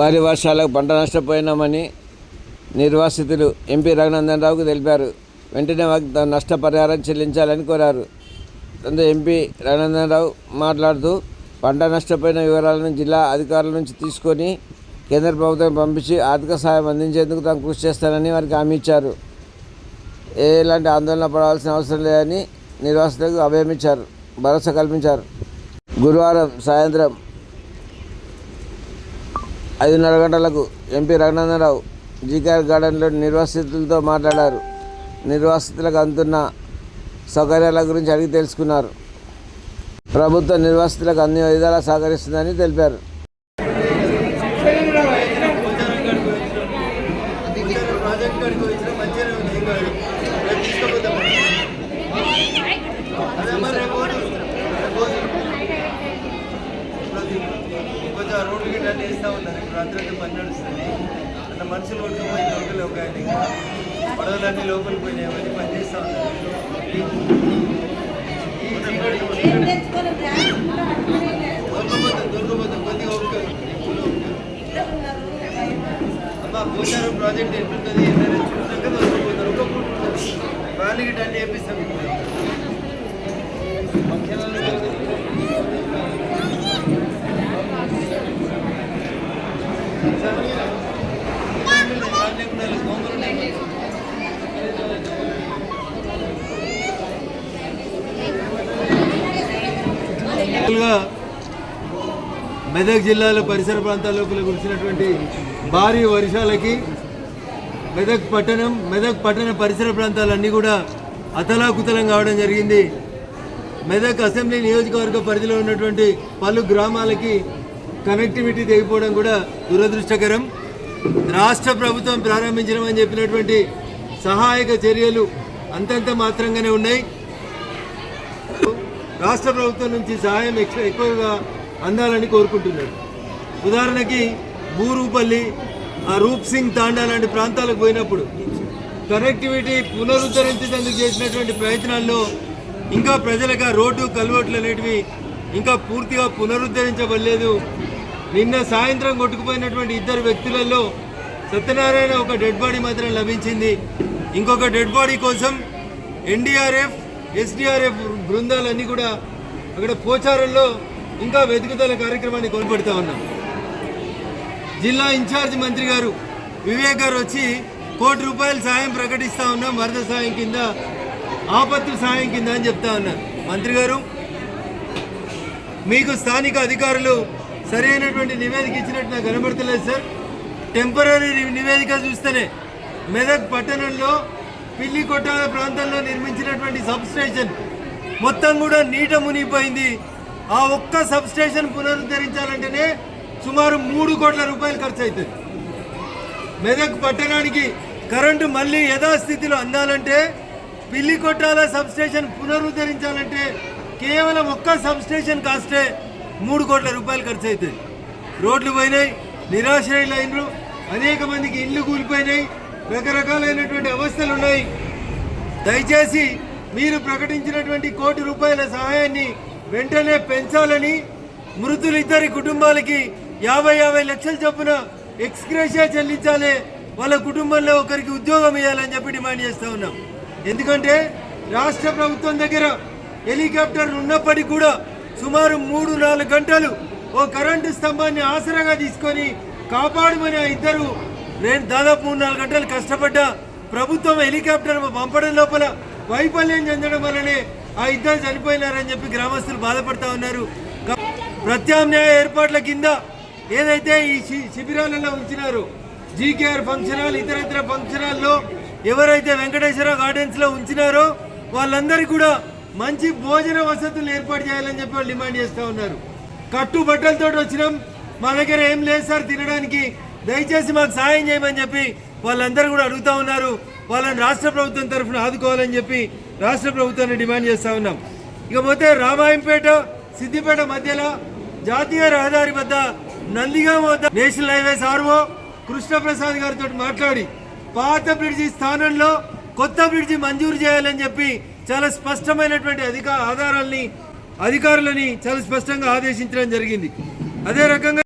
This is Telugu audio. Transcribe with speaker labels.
Speaker 1: భారీ వర్షాలకు పంట నష్టపోయినామని నిర్వాసితులు ఎంపీ రఘునందన్ రావుకు తెలిపారు. వెంటనే వారికి నష్టపరిహారం చెల్లించాలని కోరారు. అందులో ఎంపీ రఘునందన్ రావు మాట్లాడుతూ పంట నష్టపోయిన వివరాలను జిల్లా అధికారుల నుంచి తీసుకొని కేంద్ర ప్రభుత్వం పంపించి ఆర్థిక సహాయం అందించేందుకు తాను కృషి చేస్తానని వారికి హామీ ఇచ్చారు. ఎలాంటి ఆందోళన పడాల్సిన అవసరం లేదని నిర్వాసితులకు అభయమిచ్చారు భరోసా కల్పించారు. గురువారం సాయంత్రం ఐదున్నర గంటలకు ఎంపీ రఘునందనరావు జీకేఆర్ గార్డెన్లో నిర్వాసితులతో మాట్లాడారు. నిర్వాసితులకు అందుతున్న సౌకర్యాల గురించి అడిగి తెలుసుకున్నారు. ప్రభుత్వం నిర్వాసితులకు అన్ని విధాలా సహకరిస్తుందని తెలిపారు
Speaker 2: ప్రాజెక్ట్ కాడికి వచ్చిన మంచిగానే ఉంది ఏం కాదు రేపు తీసుకుపోతాం అదే మరి రేపు పోదు. రేపు పోదు. కొంచెం ఆ రోడ్డు గిట్ట అన్నీ వేస్తూ ఉన్నారు ఇప్పుడు రాత్రి పని నడుస్తుంది. అట్లా మనుషులు కొట్టుకుపోయి దొరకలే ఒక ఆయన పడవలన్నీ లోపలికి పోయినాయి అవన్నీ పని చేస్తూ ఉన్నారు దొరకపోతాం దొరకపోతాం కొద్దిగా ఓపిక అమ్మా పోచారం ప్రాజెక్ట్ ఎట్లుంటుంది ఏంటనేది చూసాక దొరకపోతారు ఒక ఉంటుంది వాళ్ళకి గిట్ట అన్నీ వేపిస్తాం మెదక్ జిల్లాలో పరిసర ప్రాంతాల్లో కురిసినటువంటి భారీ వర్షాలకి మెదక్ పట్టణం మెదక్ పట్టణ పరిసర ప్రాంతాలన్నీ కూడా అతలాకుతలం కావడం జరిగింది. మెదక్ అసెంబ్లీ నియోజకవర్గ పరిధిలో ఉన్నటువంటి పలు గ్రామాలకి కనెక్టివిటీ తెగిపోవడం కూడా దురదృష్టకరం. రాష్ట్ర ప్రభుత్వం ప్రారంభించడం చెప్పినటువంటి సహాయక చర్యలు అంతంత మాత్రంగానే ఉన్నాయి. రాష్ట్ర ప్రభుత్వం నుంచి సహాయం ఎక్కువగా అందాలని కోరుకుంటున్నాడు. ఉదాహరణకి బూరుపల్లి ఆ రూప్ సింగ్ తాండా లాంటి ప్రాంతాలకు పోయినప్పుడు కనెక్టివిటీ పునరుద్ధరించేందుకు చేసినటువంటి ప్రయత్నాల్లో ఇంకా ప్రజలకు ఆ రోడ్డు కల్వర్ట్లు అనేటివి ఇంకా పూర్తిగా పునరుద్ధరించబడలేదు. నిన్న సాయంత్రం కొట్టుకుపోయినటువంటి ఇద్దరు వ్యక్తులలో సత్యనారాయణ ఒక డెడ్ బాడీ మాత్రం లభించింది. ఇంకొక డెడ్ బాడీ కోసం ఎన్డీఆర్ఎఫ్ ఎస్డీఆర్ఎఫ్ బృందాలన్నీ కూడా అక్కడ పోచారంలో ఇంకా వెతుకుదల కార్యక్రమాన్ని కొనపడుతూ ఉన్నాం. జిల్లా ఇన్ఛార్జ్ మంత్రి గారు వివేక్ గారు వచ్చి కోటి రూపాయల సాయం ప్రకటిస్తూ ఉన్నాం వరద సాయం కింద ఆపత్తు సాయం కింద అని చెప్తా ఉన్నారు మంత్రి గారు మీకు స్థానిక అధికారులు సరైనటువంటి నివేదిక ఇచ్చినట్టు నాకు కనబడతలేదు సార్. టెంపరీ నివేదిక చూస్తేనే మెదక్ పట్టణంలో పిల్లి కొట్టాల ప్రాంతంలో నిర్మించినటువంటి సబ్ స్టేషన్ మొత్తం కూడా నీట మునిగిపోయింది. ఆ ఒక్క సబ్ స్టేషన్ పునరుద్ధరించాలంటేనే సుమారు మూడు కోట్ల రూపాయలు ఖర్చు అవుతుంది మెదక్ పట్టణానికి కరెంటు మళ్ళీ యథాస్థితిలో అందాలంటే పిల్లి కొట్టాల సబ్ స్టేషన్ పునరుద్ధరించాలంటే కేవలం ఒక్క సబ్ స్టేషన్ కాస్టే మూడు కోట్ల రూపాయలు ఖర్చు అవుతుంది రోడ్లు పోయినాయి నిరాశ్రయులు అయినరు అనేక మందికి ఇల్లు కూలిపోయినాయి రకరకాలైనటువంటి అవస్థలు ఉన్నాయి దయచేసి మీరు ప్రకటించినటువంటి కోటి రూపాయల సహాయాన్ని వెంటనే పెంచాలని మృతులిద్దరి కుటుంబాలకి యాభై యాభై లక్షల చొప్పున ఎక్స్గ్రేషియా చెల్లించాలి వాళ్ళ కుటుంబంలో ఒకరికి ఉద్యోగం ఇవ్వాలని చెప్పి డిమాండ్ చేస్తూ ఉన్నాం. ఎందుకంటే రాష్ట్ర ప్రభుత్వం దగ్గర హెలికాప్టర్ ఉన్నప్పటికీ కూడా సుమారు మూడు నాలుగు గంటలు ఓ కరెంటు స్తంభాన్ని ఆసరాగా తీసుకొని కాపాడమని ఆ ఇద్దరు నేను దాదాపు మూడు నాలుగు గంటలు కష్టపడ్డా ప్రభుత్వం హెలికాప్టర్ పంపడం లోపల వైఫల్యం చెందడం వల్లనే ఆ ఇద్దరు చనిపోయినారని చెప్పి గ్రామస్తులు బాధపడతా ఉన్నారు. ప్రత్యామ్నాయ ఏర్పాట్ల కింద ఏదైతే ఈ శిబిరాలలో ఉంచినారో జీకేఆర్ ఫంక్షన్ హాల్ ఇతర ఇతర ఫంక్షన్ హాల్లో ఎవరైతే వెంకటేశ్వర గార్డెన్స్లో ఉంచినారో వాళ్ళందరికీ కూడా మంచి భోజన వసతులు ఏర్పాటు చేయాలని చెప్పి వాళ్ళు డిమాండ్ చేస్తూ ఉన్నారు. కట్టు బట్టలతో వచ్చినాం. మా దగ్గర ఏం లేదు సార్ తినడానికి. దయచేసి మాకు సాయం చేయమని చెప్పి వాళ్ళందరూ కూడా అడుగుతూ ఉన్నారు. వాళ్ళని రాష్ట్ర ప్రభుత్వం తరఫున ఆదుకోవాలని చెప్పి రాష్ట్ర ప్రభుత్వాన్ని డిమాండ్ చేస్తా ఉన్నాం. ఇకపోతే రామాయంపేట సిద్దిపేట మధ్యలో జాతీయ రహదారి వద్ద నందిగామ వద్ద నేషనల్ హైవేస్ ఆర్ఓ కృష్ణప్రసాద్ గారితో మాట్లాడి పాత బ్రిడ్జి స్థానంలో కొత్త బ్రిడ్జి మంజూరు చేయాలని చెప్పి చాలా స్పష్టమైనటువంటి అధిక ఆధారాల్ని అధికారులని చాలా స్పష్టంగా ఆదేశించడం జరిగింది. అదే రకంగా